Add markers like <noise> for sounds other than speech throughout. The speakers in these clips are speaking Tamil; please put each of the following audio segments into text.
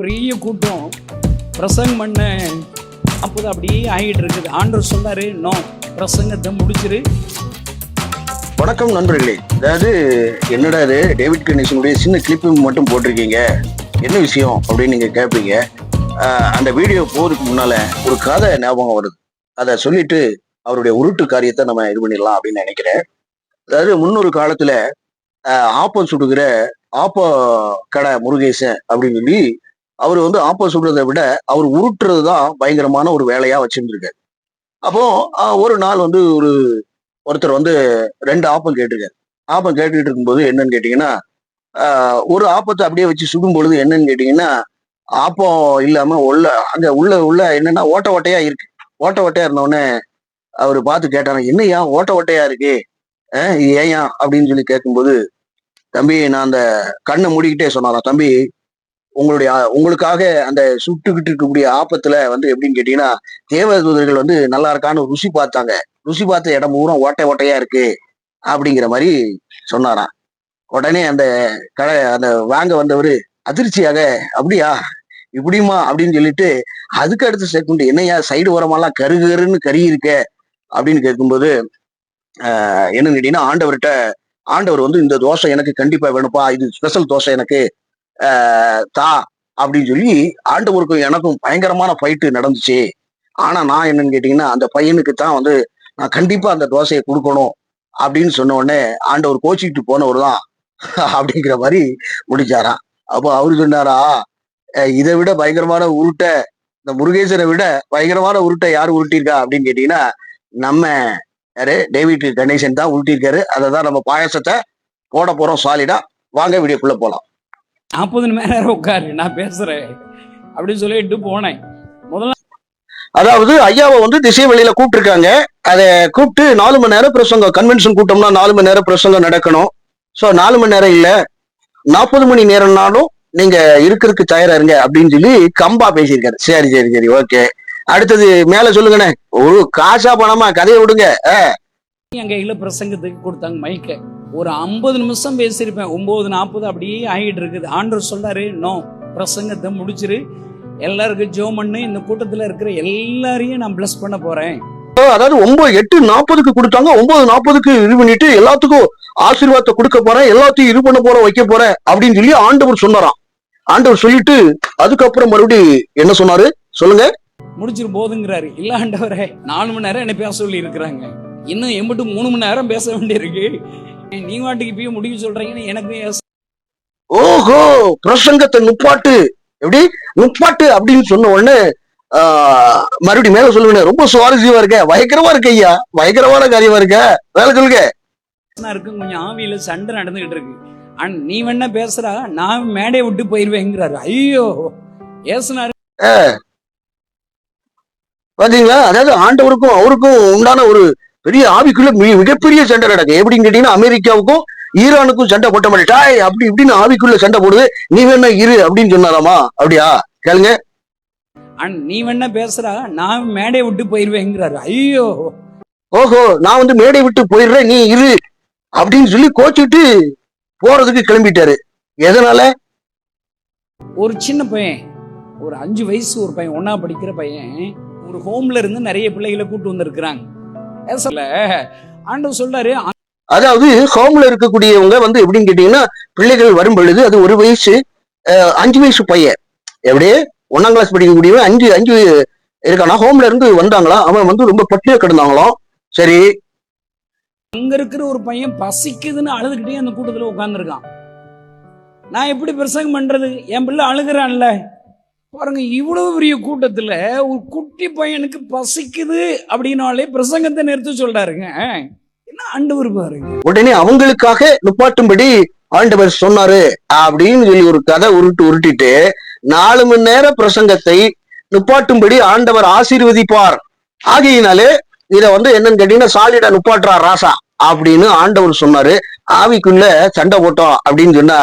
பெரிய கூட்டம். பிரசங்கம் பண்ண அப்போது அப்படியே ஆகிட்டு இருக்குது. ஆண்டர் சொன்னாரு நோ பிரசங்கத்தை முடிச்சிரு. வணக்கம் நண்பர்களே. அதாவது என்னடா இது? டேவிட் கணேசனுடைய சின்ன கிளிப்பு மட்டும் போட்டிருக்கீங்க. என்ன விஷயம் அப்படின்னு நீங்கள் கேட்பீங்க அந்த வீடியோ போகிறதுக்கு முன்னால் ஒரு கதை ஞாபகம் வருது. அதை சொல்லிட்டு அவருடைய உருட்டு காரியத்தை நம்ம இது பண்ணிடலாம் அப்படின்னு நினைக்கிறேன். அதாவது முன்னொரு காலத்தில் ஆப்பம் சுடுகிற ஆப்ப கடை முருகேசன் அப்படின்னு சொல்லி அவர் வந்து ஆப்பம் சொல்றதை விட அவர் உருட்டுறது தான் பயங்கரமான ஒரு வேலையா வச்சிருந்துருக்காரு. அப்போ ஒரு நாள் வந்து ஒரு ஒருத்தர் வந்து ரெண்டு ஆப்பம் கேட்டிருக்காரு. ஆப்பம் கேட்டுக்கிட்டு இருக்கும்போது என்னன்னு கேட்டீங்கன்னா ஒரு ஆப்பத்தை அப்படியே வச்சு சுடும் பொழுது என்னன்னு கேட்டீங்கன்னா ஆப்பம் இல்லாம உள்ள அங்க உள்ள உள்ள என்னன்னா ஓட்ட ஓட்டையா இருக்கு. ஓட்ட ஓட்டையா இருந்தவுடனே அவர் பார்த்து கேட்டாங்க என்னையா ஓட்ட ஓட்டையா இருக்கு? ஆஹ் இது ஏயா அப்படின்னு சொல்லி கேட்கும்போது தம்பி நான் அந்த கண்ணை மூடிக்கிட்டே சொன்னாராம். தம்பி உங்களுடைய உங்களுக்காக அந்த சுட்டுக்கிட்டு இருக்கக்கூடிய ஆபத்துல வந்து எப்படின்னு கேட்டீங்கன்னா தேவதூதர்கள் வந்து நல்லா இருக்கான்னு ருசி பார்த்தாங்க. ருசி பார்த்த இடம் பூரா ஓட்டை ஓட்டையா இருக்கு அப்படிங்கிற மாதிரி சொன்னாராம். உடனே அந்த கடை அந்த வாங்க வந்தவர் அதிர்ச்சியாக அப்படியா? இப்படிமா அப்படின்னு சொல்லிட்டு அதுக்கு அடுத்த செகண்ட் என்னையா சைடு ஓரமெல்லாம் கரு கருன்னு கறி இருக்க அப்படின்னு கேட்கும்போது என்னன்னு கேட்டீங்கன்னா ஆண்டவர்கிட்ட ஆண்டவர் வந்து இந்த தோசை எனக்கு கண்டிப்பா வேணுப்பா இது ஸ்பெஷல் தோசை எனக்கு. தா அப்படின்னு சொல்லி ஆண்டவருக்கும் எனக்கும் பயங்கரமான ஃபைட்டு நடந்துச்சு. ஆனா நான் என்னன்னு கேட்டீங்கன்னா அந்த பையனுக்கு தான் வந்து நான் கண்டிப்பா அந்த தோசையை கொடுக்கணும் அப்படின்னு சொன்ன உடனே ஆண்டவர் கோச்சிக்கிட்டு போனவர் தான் அப்படிங்கிற மாதிரி முடிச்சாராம் அப்போ அவரு சொன்னாரா இதை விட பயங்கரமான உருட்டை இந்த முருகேசனை விட பயங்கரமான உருட்டை யார் உருட்டியிருக்கா? அப்படின்னு கேட்டீங்கன்னா நம்ம யாரு? டேவிட் கணேசன் தான் உருட்டியிருக்காரு. அதை தான் நம்ம பாயாசத்தை போட போறோம் சாலிடா வாங்க வீடியோக்குள்ள போலாம். நாற்பது மணி நேரம் உட்காரு நான் பேசுறேன். அப்படின்னு சொல்லிட்டு போனேன். முதல்ல அதாவது ஐயாவை வந்து திசை வெளியில கூப்பிட்டுருக்காங்க. அதை கூப்பிட்டு நாலு மணி நேரம் பிரசங்கம் கன்வென்ஷன் கூட்டம்னா நாலு மணி நேரம் பிரசங்கம் நடக்கணும். ஸோ நாலு மணி நேரம் இல்ல. நாற்பது மணி நேரம்னாலும் நீங்க இருக்கிறதுக்கு தயாரா இருங்க அப்படின்னு சொல்லி கம்பா பேசியிருக்காரு. சரி சரி சரி ஓகே அடுத்தது மேல சொல்லுங்கண்ணே. ஒரு காசா பணமா? கதையை விடுங்க. கையில பிரசங்கத்துக்கு கொடுத்தாங்க மைக்க ஒரு ஐம்பது நிமிஷம் பேசியிருப்பேன். ஒன்பது நாற்பது அப்படியே ஆகிட்டு இருக்குது. ஆண்டவர் சொல்றாரு நோ பிரசங்கத்தை முடிச்சிரு. எல்லாருக்கும் ஜோ பண்ணு. இந்த கூட்டத்துல இருக்கிற எல்லாரையும் நான் பிளஸ் பண்ண போறேன். அதாவது ஒன்பது எட்டு நாற்பதுக்கு கொடுத்தாங்க. ஒன்பது நாற்பதுக்கு இது பண்ணிட்டு எல்லாத்துக்கும் ஆசீர்வாதத்தை கொடுக்க போறேன். எல்லாத்தையும் இது பண்ண போறேன் வைக்க போறேன் அப்படின்னு சொல்லி ஆண்டவர் சொன்னாராம். ஆண்டவர் சொல்லிட்டு அதுக்கப்புறம் மறுபடி என்ன சொன்னாரு? சொல்லுங்க. முடிச்சிரு போதுங்கிறாரு. இல்ல ஆண்டவரே நாலு மணி நேரம் என்ன பேச சொல்லி இருக்கிறாங்க இன்னும் எம்பிட்டு மூணு மணி நேரம் பேச வேண்டியிருக்கு. நீ வாட்டுக்கு இப்பயே முடிக்க சொல்றீங்கன்னு எனக்கு ஓஹோ பிரசங்கத்தை நுப்பாட்டு. எப்படி? நுப்பாட்டு அப்படின்னு சொன்ன உடனே ஆஹ், மறுபடியும் மேல சொல்லுங்க ரொம்ப சுவாரஸ்யமா இருக்க பயங்கரமா இருக்க ஐயா பயங்கரமான காரியமா இருக்க. வேலை சொல்லுங்க. இருக்கு கொஞ்சம் ஆவியில சண்டை நடந்துகிட்டு இருக்கு. ஆனா நீ வேணா பேசுறா நான் மேடையை விட்டு போயிருவேங்கிறாரு. ஐயோ ஏசுனாரு பாத்தீங்களா? அதாவது ஆண்டவருக்கும் அவருக்கும் உண்டான ஒரு பெரிய ஆவிக்குள்ள மிகப்பெரிய சண்டை நடக்கும் எப்படின்னு கேட்டீங்கன்னா அமெரிக்காவுக்கும் ஈரானுக்கும் சண்டை போட்ட மாதிரி. டாய் அப்படி இப்படின்னு ஆவிக்குள்ள சண்டை போடுது. நீ வேணா இரு அப்படின்னு சொன்னாராமா? அப்படியா? கேளுங்க. நீ வேணா பேசுறா நான் மேடையை விட்டு போயிருவேங்கிறாரு. ஐயோ. ஓஹோ நான் வந்து மேடை விட்டு போயிடுறேன். நீ இரு அப்படின்னு சொல்லி கோச்சிட்டு போறதுக்கு கிளம்பிட்டாரு. எதனால? ஒரு சின்ன பையன் ஒரு அஞ்சு வயசு ஒரு பையன் ஒண்ணா படிக்கிற பையன் ஒரு ஹோம்ல இருந்து நிறைய பிள்ளைகளை கூட்டு வந்திருக்கிறாங்க. ஏசல ஆண்டவர் சொல்றாரு அதாவது ஹோம்ல இருக்கக்கூடியவங்க வந்து எப்படின்னு கேட்டீங்கன்னா பிள்ளைகள் வரும் பொழுது அது ஒரு வயசு அஞ்சு வயசு பையன். எப்படியே ஒன்னாம் கிளாஸ் படிக்கக்கூடியவன் அஞ்சு அஞ்சு இருக்கானா? ஹோம்ல இருந்து வந்தாங்களாம் அவன் வந்து ரொம்ப பட்டினியா கிடந்தாங்களாம். சரி. அங்க இருக்கிற ஒரு பையன் பசிக்குதுன்னு அழுதுகிட்டே அந்த கூட்டத்துல உட்கார்ந்துருக்கான். நான் எப்படி பிரசங்கம் பண்றது? என் பிள்ளை அழுகிறான்ல. பாருங்க இவ்வளவு பெரிய கூட்டத்துல ஒரு குட்டி பையனுக்கு பசிக்குது அப்படின்னாலே பிரசங்கத்தை நிறுத்த சொல்றாருங்க. என்ன ஆண்டவர் பாருங்க. உடனே அவங்களுக்காக நுப்பாட்டும்படி ஆண்டவர் சொன்னாரு அப்படின்னு சொல்லி ஒரு கதை உருட்டு உருட்டிட்டு நாலு மணி நேர பிரசங்கத்தை நுப்பாட்டும்படி ஆண்டவர் ஆசீர்வதிப்பார். ஆகையினாலே இத வந்து என்னன்னு கேட்டீங்கன்னா சாலிடா நுப்பாட்டுறா ராசா அப்படின்னு ஆண்டவர் சொன்னாரு. ஆவிக்குள்ள சண்டை போட்டோம் அப்படின்னு சொன்னா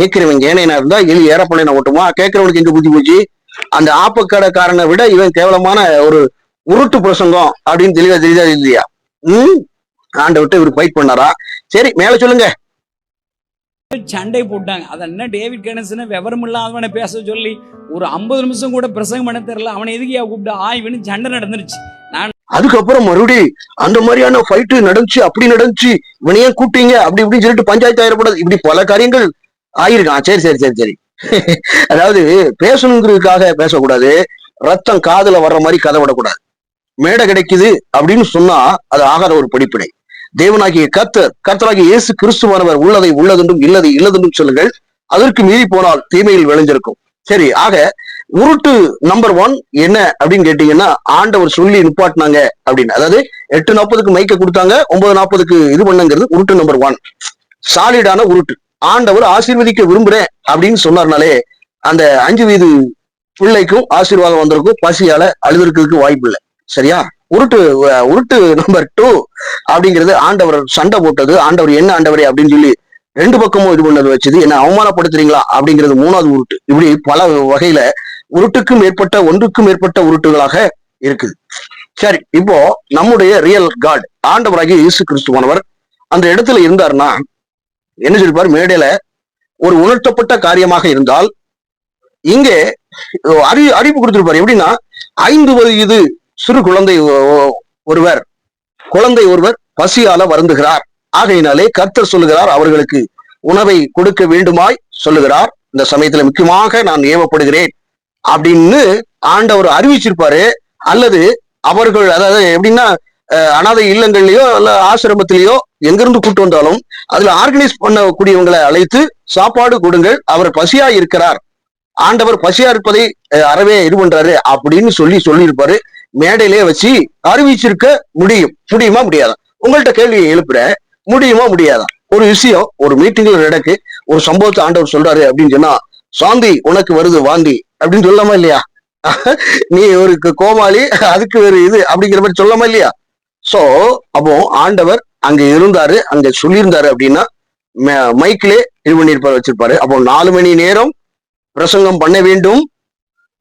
கேட்கிறவன் ஏனைனா இருந்தா எலி ஏறப்பழைன ஓட்டுமா? கேட்கிறவனுக்கு எங்க புத்தி போச்சு? அந்த ஆப்பக்கடைக்காரனை விட இவன் கேவலமான ஒரு உருட்டு பிரசங்கம் அப்படின்னு தெளிவா தெரியுதா இல்லையா? ம்? ஆண்டவர்கிட்ட இவர் ஃபைட் பண்ணாரா? சரி மேல சொல்லுங்க. சண்டை போட்டாங்க. அது என்ன டேவிட் கணேசன் விவரம் இல்லாதவனை பேச சொல்லி ஒரு ஐம்பது நிமிஷம் கூட பிரசங்கம் பண்ண தெரியல. அவனை எதுக்கியா கூப்பிட்டு? ஆய்வுன்னு சண்டை நடந்துருச்சு. நான் அதுக்கப்புறம் மறுபடி அந்த மாதிரியான ஃபைட்டு நடந்துச்சு அப்படி நடந்துச்சு. இவனையே கூப்பிட்டீங்க? அப்படி இப்படின்னு சொல்லிட்டு பஞ்சாயத்து ஆயிடக்கூடாது இப்படி பல காரியங்கள் ஆயிருக்கான் சரி சரி சரி சரி. அதாவது பேசணுங்கிறதுக்காக பேசக்கூடாது. ரத்தம் காதுல வர்ற மாதிரி கதை விடக்கூடாது. மேடை கிடைக்குது அப்படின்னு சொன்னா அது ஆகாத ஒரு படிப்பினை. தேவனாகிய கர்த்தர் கர்த்தராகிய இயேசு கிறிஸ்துவானவர் உள்ளதை உள்ளதென்றும் இல்லதை இல்லதென்றும் சொல்லுங்கள். அதற்கு மீறி போனால் தீமையில் விளைஞ்சிருக்கும் சரி ஆக உருட்டு நம்பர் ஒன் என்ன அப்படின்னு கேட்டீங்கன்னா ஆண்டவர் சொல்லி நிப்பாட்டினாங்க அப்படின்னு. அதாவது எட்டு நாற்பதுக்கு மைக்க கொடுத்தாங்க ஒன்பது நாற்பதுக்கு இது பண்ணுங்கிறது உருட்டு நம்பர் ஒன் சாலிடான உருட்டு. ஆண்டவர் ஆசீர்வதிக்க விரும்புறேன் அப்படின்னு சொன்னார்னாலே அந்த அஞ்சு வீது பிள்ளைக்கும் ஆசீர்வாதம் வந்திருக்கும். பசியால அழுதுறதுக்கு வாய்ப்பு இல்லை. சரியா? உருட்டு உருட்டு நம்பர் டூ அப்படிங்கிறது ஆண்டவர் சண்டை போட்டது. ஆண்டவர் என்ன ஆண்டவரே அப்படின்னு சொல்லி ரெண்டு பக்கமும் இது பண்ணது வச்சது. என்ன அவமானப்படுத்துறீங்களா அப்படிங்கிறது மூணாவது உருட்டு. இப்படி பல வகையில உருட்டுக்கும் மேற்பட்ட ஒன்றுக்கும் மேற்பட்ட உருட்டுகளாக இருக்குது. சரி இப்போ நம்முடைய ரியல் காட் ஆண்டவராகிய இயேசு கிறிஸ்துவானவர் அந்த இடத்துல இருந்தாருன்னா என்ன சொல்லிப்பார்? மேடையில ஒரு உணர்த்தப்பட்ட காரியமாக இருந்தால் இங்கே அறி அறிவு கொடுத்திருப்பார். எப்படின்னா ஐந்து வயது சிறு குழந்தை ஒருவர் குழந்தை ஒருவர் பசியால வருந்துகிறார். ஆகையினாலே கர்த்தர் சொல்லுகிறார் அவர்களுக்கு உணவை கொடுக்க வேண்டுமாய் சொல்லுகிறார். இந்த சமயத்துல முக்கியமாக நான் ஏவப்படுகிறேன் அப்படின்னு ஆண்டவர் அறிவிச்சிருப்பாரு. அல்லது அவர்கள் அதாவது எப்படின்னா அனாதை இல்லங்கள்லயோ அல்ல ஆசிரமத்திலேயோ எங்கிருந்து கூட்டு வந்தாலும் அதுல ஆர்கனைஸ் பண்ணக்கூடியவங்களை அழைத்து சாப்பாடு கொடுங்கள் அவர் பசியா இருக்கிறார். ஆண்டவர் பசியா இருப்பதை அறவே இது பண்றாரு அப்படின்னு சொல்லி சொல்லியிருப்பாரு. மேடையிலே வச்சு அறிவிச்சிருக்க முடியும். முடியுமா முடியாதா? உங்கள்ட்ட கேள்வியை எழுப்புற முடியுமா முடியாதா? ஒரு விஷயம் ஒரு மீட்டிங்ல நடக்கு ஒரு சம்பவத்தை ஆண்டவர் சொல்றாரு அப்படின்னு சொன்னா சாந்தி உனக்கு வருது வாந்தி. அப்படின்னு சொல்லாமா இல்லையா? <laughs> நீ ஒரு கோமாளி அதுக்கு ஒரு இது அப்படிங்கிற மாதிரி சொல்லாமா இல்லையா? சோ அப்போ ஆண்டவர் அங்க இருந்தாரு அங்க சொல்லியிருந்தாரு அப்படின்னா ம- மைக்கிலே இது பண்ணியிருப்பாரு வச்சிருப்பாரு. அப்போ நாலு மணி நேரம் பிரசங்கம் பண்ண வேண்டும்.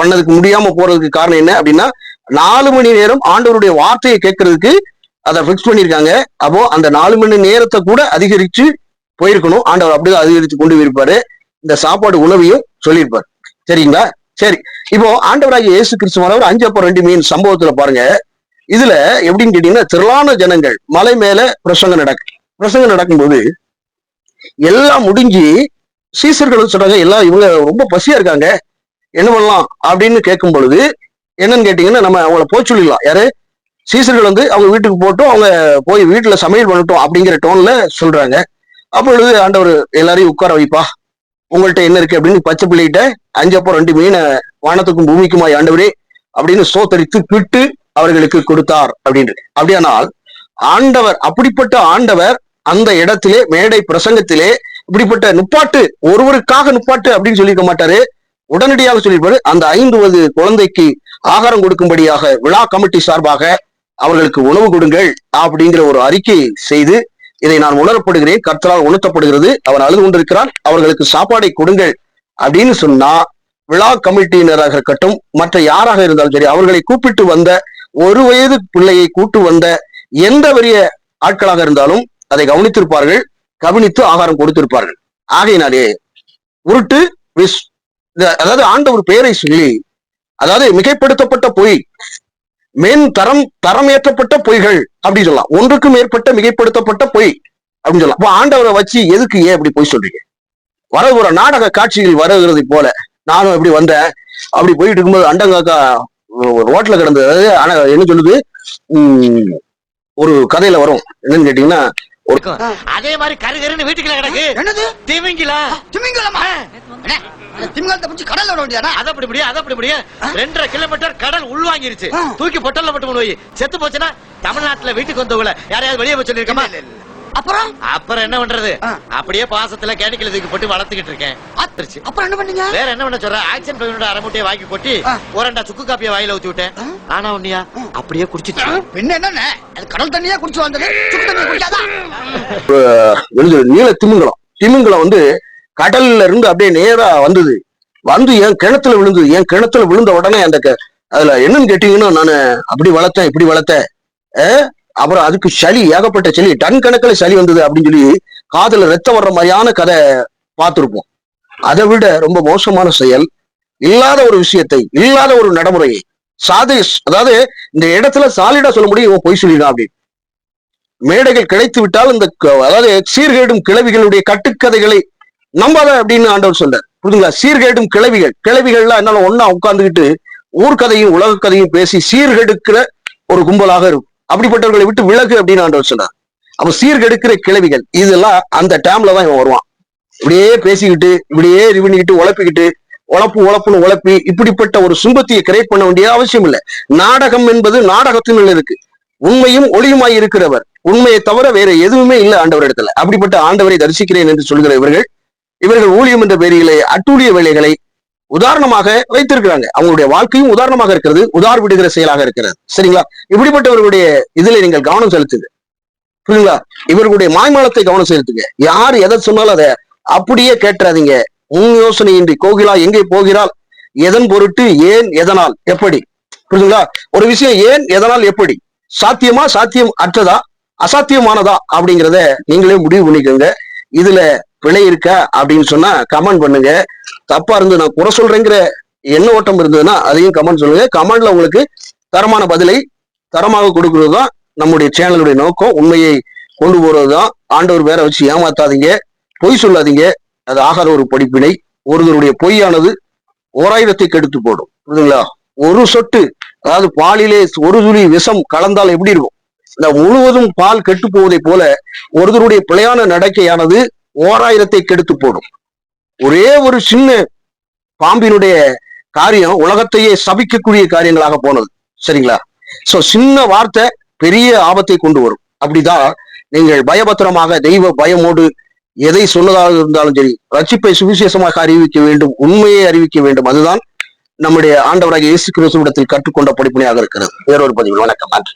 பண்ணதுக்கு முடியாம போறதுக்கு காரணம் என்ன அப்படின்னா நாலு மணி நேரம் ஆண்டவருடைய வார்த்தையை கேட்கறதுக்கு அதை ஃபிக்ஸ் பண்ணியிருக்காங்க. அப்போ அந்த நாலு மணி நேரத்தை கூட அதிகரிச்சு போயிருக்கணும். ஆண்டவர் அப்படிதான் அதிகரித்து கொண்டு போயிருப்பாரு. இந்த சாப்பாடு உணவையும் சொல்லியிருப்பார். சரிங்களா? சரி. இப்போ ஆண்டவராகிய இயேசு கிறிஸ்துவானவர் அஞ்சு அப்போ ரெண்டு மீன் சம்பவத்துல பாருங்க. இதுல எப்படின்னு கேட்டீங்கன்னா திரளான ஜனங்கள் மலை மேல பிரசங்கம் நடக்கு பிரசங்கம் நடக்கும்போது எல்லாம் முடிஞ்சு சீசர்கள் சொல்றாங்க எல்லாம் இவங்க ரொம்ப பசியா இருக்காங்க என்ன பண்ணலாம் அப்படின்னு கேட்கும் பொழுது என்னன்னு கேட்டீங்கன்னா நம்ம அவங்கள போய் சொல்லிடலாம். யாரு? சீசர்கள் வந்து அவங்க வீட்டுக்கு போட்டும் அவங்க போய் வீட்டுல சமையல் பண்ணட்டும் அப்படிங்கிற டோன்ல சொல்றாங்க. அப்பொழுது ஆண்டவர் எல்லாரையும் உட்கார வைப்பா. உங்கள்ட்ட என்ன இருக்கு அப்படின்னு பச்சை பிள்ளைகிட்ட அஞ்சப்போ ரெண்டு மீனை வானத்துக்கும் பூமிக்குமாய் ஆண்டவரே அப்படின்னு சோத்தரித்து பிட்டு அவர்களுக்கு கொடுத்தார் அப்படின்னு. அப்படியானால் ஆண்டவர் அப்படிப்பட்ட ஆண்டவர் அந்த இடத்திலே மேடை பிரசங்கத்திலே இப்படிப்பட்ட நுப்பாட்டு ஒருவருக்காக நுப்பாட்டு அப்படின்னு சொல்லியிருக்க மாட்டாரு. உடனடியாக சொல்லியிருப்பாரு அந்த ஐந்து குழந்தைக்கு ஆகாரம் கொடுக்கும்படியாக விழா கமிட்டி சார்பாக அவர்களுக்கு உணவு கொடுங்கள் அப்படிங்கிற ஒரு அறிக்கை செய்து இதை நான் உணரப்படுகிறேன். கர்த்தரால் உணர்த்தப்படுகிறது. அவர் அழுது கொண்டிருக்கிறார் அவர்களுக்கு சாப்பாடை கொடுங்கள் அப்படின்னு சொன்னா விழா கமிட்டியினராக இருக்கட்டும் மற்ற யாராக இருந்தாலும் சரி அவர்களை கூப்பிட்டு வந்த ஒரு வயது பிள்ளையை கூட்டு வந்த எந்த பெரிய ஆட்களாக இருந்தாலும் அதை கவனித்திருப்பார்கள் கவனித்து ஆகாரம் கொடுத்திருப்பார்கள். ஆகையினாலே உருட்டு விஸ் இந்த- அதாவது ஆண்டவர் பெயரை சொல்லி அதாவது மிகைப்படுத்தப்பட்ட பொய் மேன் தரம் தரம் ஏற்றப்பட்ட பொய்கள் அப்படின்னு சொல்லலாம். ஒன்றுக்கும் மேற்பட்ட மிகைப்படுத்தப்பட்ட பொய் அப்படின்னு சொல்லலாம். அப்ப ஆண்டவரை வச்சு எதுக்கு ஏன் அப்படி பொய் சொல்றீங்க? வர ஒரு நாடக காட்சிகள் வருகிறது போல நானும் இப்படி வந்தேன். அப்படி போயிட்டு இருக்கும்போது அண்டங்காக்கா ரோட்ல கிடந்தது. அதாவது ஆனா என்ன சொல்லுது ஒரு கதையில வரும். என்னன்னு கேட்டீங்கன்னா அதே மாதிரி கருகருன்னு வீட்டுக்குள்ள கிடக்கு. என்னது? திமிங்கிலா? திமிங்கலமா? திமிங்கலத்தை பிடிச்சி கடல்ல விட வேண்டியதானே? அது அப்படி முடியும் அது அப்படி முடியும் ரெண்டரை கிலோமீட்டர் கடல் உள்வாங்கிருச்சு. தூக்கி பொட்டல்ல மட்டும் போய் செத்து போச்சுன்னா தமிழ்நாட்டுல வீட்டுக்கு வந்தவங்கள யாரையாவது வெளியே போய் சொல்லிருக்கமா அப்புறம்? அப்புறம் என்ன பண்றது. அப்படியே பாசத்துல கேணிக்கல தூக்கி போட்டு வளர்த்துக்கிட்டு இருக்கேன். ஆத்திருச்சு அப்புறம் என்ன பண்ணீங்க? வேற என்ன பண்ண சொல்ற? ஆக்சன் பையனோட அரைமுட்டையை வாங்கி கொட்டி. ஒரண்டா சுக்கு காப்பியை வாயில ஊத்தி விட்டேன். ஆனா உன்னியா? அப்படியே குடிச்சிட்டு பின்ன அது கடல் தண்ணியா குடிச்சு வந்தது சுக்கு தண்ணியா குடிக்காதா? விழுது நீல திமிங்கலம். திமிங்கலம் வந்து கடல்ல இருந்து அப்படியே நேரா வந்தது. வந்து என் கிணத்துல விழுந்தது. என் கிணத்துல விழுந்த உடனே அந்த அதுல என்னன்னு கேட்டீங்கன்னா நானு அப்படி வளர்த்தேன் இப்படி வளர்த்தேன். அப்புறம் அதுக்கு சளி ஏகப்பட்ட சளி டன் கணக்கில் சளி வந்தது அப்படின்னு சொல்லி காதுல ரத்தம் வர்ற மாதிரியான கதை பார்த்திருப்போம். அதை விட ரொம்ப மோசமான செயல் இல்லாத ஒரு விஷயத்தை இல்லாத ஒரு நடைமுறையை சாதி அதாவது இந்த இடத்துல சாலிடா சொல்ல முடியும் இவன் பொய் சொல்லிடான் அப்படின்னு. மேடைகள் கிடைத்து விட்டால் இந்த அதாவது சீர்கேடும் கிளவிகளுடைய கட்டுக்கதைகளை நம்பாத அப்படின்னு ஆண்டவர் சொல்றார். புரியுதுங்களா சீர்கேடும் கிளவிகள் கிளவிகள்லாம் என்னால ஒன்னா உட்கார்ந்துகிட்டு ஊர்க்கதையும் உலக கதையும் பேசி சீர்கெடுக்கிற ஒரு கும்பலாக இருக்கும். அப்படிப்பட்டவர்களை விட்டு விலகு அப்படின்னு ஆண்டவர் சொன்னார். அப்ப சீர்கெடுக்கிற கிளவிகள் இதெல்லாம் அந்த டைம்ல தான் இவன் வருவான். இப்படியே பேசிக்கிட்டு இப்படியே இது பண்ணிக்கிட்டு உழப்பிக்கிட்டு உழப்பு உழப்புன்னு உழப்பி இப்படிப்பட்ட ஒரு சும்பத்தியை கிரியேட் பண்ண வேண்டிய அவசியம் இல்லை. நாடகம் என்பது நாடகத்தின் இருக்கு. உண்மையும் ஒளியுமாய் இருக்கிறவர். உண்மையை தவிர வேற எதுவுமே இல்லை ஆண்டவர் இடத்துல. அப்படிப்பட்ட ஆண்டவரை தரிசிக்கிறேன் என்று சொல்கிற இவர்கள் இவர்கள் ஊழியம் என்ற பெயரிலே அட்டூழிய வேலைகளை உதாரணமாக வைத்திருக்கிறாங்க. அவங்களுடைய வாழ்க்கையும் உதாரணமாக இருக்கிறது. உதார் விடுகிற செயலாக இருக்கிறது. சரிங்களா? இப்படிப்பட்டவர்களுடைய இதுல நீங்கள் கவனம் செலுத்துங்க. புரியுங்களா இவர்களுடைய மாய்மாலத்தை கவனம் செலுத்துங்க. யார் எதை சொன்னாலும் அதை அப்படியே கேட்டுறாதீங்க. முன் யோசனையின்றி. கோகிலா எங்கே போகிறாள்? எதன் பொருட்டு? ஏன்? எதனால்? எப்படி? புரியுதுங்களா? ஒரு விஷயம் ஏன்? எதனால்? எப்படி? சாத்தியமா? சாத்தியம் அற்றதா? அசாத்தியமானதா? அப்படிங்கிறத நீங்களே முடிவு பண்ணிக்கோங்க. இதுல பிழை இருக்கா? அப்படின்னு சொன்னா கமெண்ட் பண்ணுங்க. தப்பா இருந்து நான் குறை சொல்றேங்கிற எண்ண ஓட்டம் இருந்ததுன்னா அதையும் கமெண்ட் சொல்லுங்க. கமெண்ட்ல உங்களுக்கு தரமான பதிலை தரமாக கொடுக்கிறது தான் நம்முடைய சேனலுடைய நோக்கம். உண்மையை கொண்டு போறது தான். ஆண்டவர் வேற வச்சு ஏமாத்தாதீங்க. பொய் சொல்லாதீங்க. அது ஆகாத ஒரு படிப்பினை. ஒருவருடைய பொய்யானது ஓராயிரத்தை கெடுத்து போடும். புரியுதுங்களா? ஒரு சொட்டு அதாவது பாலிலே ஒரு துளி விஷம் கலந்தால் எப்படி இருக்கும்? இந்த முழுவதும் பால் கெட்டு போவதை போல ஒருவருடைய பிழையான நடக்கையானது ஓராயிரத்தை கெடுத்து போடும். ஒரே ஒரு சின்ன பாம்பினுடைய காரியம் உலகத்தையே சபிக்கக்கூடிய காரியங்களாக போனது. சரிங்களா? சோ சின்ன வார்த்தை பெரிய ஆபத்தை கொண்டு வரும். அப்படிதான் நீங்கள் பயபத்திரமாக தெய்வ பயமோடு எதை சொன்னதாக இருந்தாலும் சரி ரட்சிப்பை சுவிசேஷமாக அறிவிக்க வேண்டும் உண்மையை அறிவிக்க வேண்டும். அதுதான் நம்முடைய ஆண்டவராக இயேசு கிறிஸ்துவிடத்தில் கற்றுக்கொண்ட படிப்பினையாக இருக்கிறது. வேறொரு பதிவு வணக்கம். நன்றி.